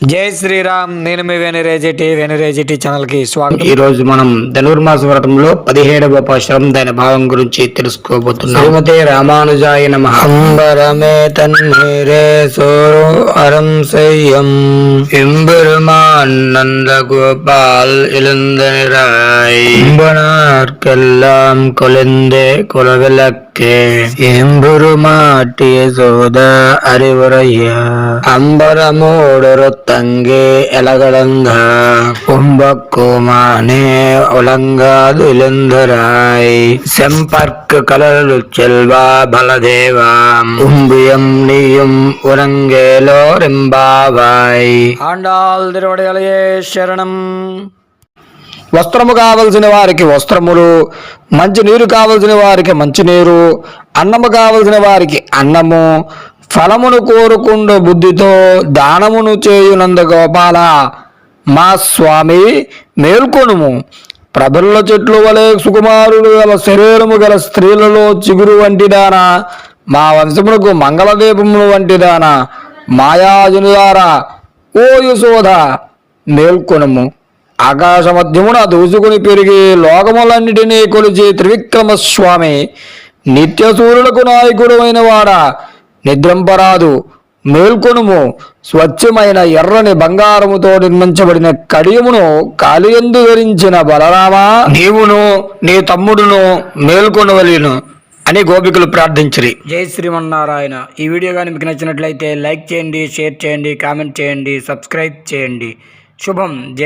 జై శ్రీరామ్ నేను మీ వెనరేజిటి వెనరేజిటి ఛానల్ కి స్వాగతం ఈ రోజు మనం ధనుర్మాస వ్రతంలో పదిహేడవ పాశరం దాని భావం గురించి తెలుసుకోబోతున్నాం శ్రీమతి రామానుజాయ నమ అంబరమే తన్మీరే సోరు అరం సయ్యం எம்பெருமான் நந்த கோபால் எழுந்தனிராய் இம்பனார்க்கெல்லாம் கொழுந்தே குலவிளக்கே எம்பெருமாட்டிய சோத அறிவுரைய அம்பரமோடொருத்தங்கே எலகடங்க கும்பக்குமானே ஒலங்காது எழுந்தராய் செம்பர்க்கு கலரு செல்வா பலதேவாம் உம்பியம் நீயும் உறங்கேலோரெம்பாவாய் ఆండాల్ తిరువడయలయే శరణం వస్త్రము కావలసిన వారికి వస్త్రములు మంచి నీరు కావలసిన వారికి మంచి నీరు అన్నము కావలసిన వారికి అన్నము ఫలమును కోరుకుండు బుద్ధితో దానమును చేయునందు గోపాల మా స్వామి మేల్కొనుము. ప్రబల్ల చెట్లు వలె సుకుమారులు గల శరీరము గల స్త్రీలలో చిగురు వంటిదానా మా వంశమునకు మంగళదీపములు వంటిదానా మాయాజనులారా ఓ యశోధ మేల్కొనుము. ఆకాశ మధ్యమున దూసుకుని పెరిగి లోకములన్నిటినీ కొలిచే త్రివిక్రమ స్వామి నిత్య సూర్యులకు నాయకుడు అయిన వాడా నిద్రంపరాదు మేల్కొనుము స్వచ్ఛమైన ఎర్రని బంగారముతో నిర్మించబడిన కడియమును కాలియందు ధరించిన బలరామా నీవును నీ తమ్ముడును మేల్కొనవలేను అని గోపికలు ప్రార్థించరి. జై శ్రీమన్నారాయణ. ఈ వీడియో కానీ మీకు నచ్చినట్లయితే లైక్ చేయండి షేర్ చేయండి కామెంట్ చేయండి సబ్స్క్రైబ్ చేయండి. శుభం. జై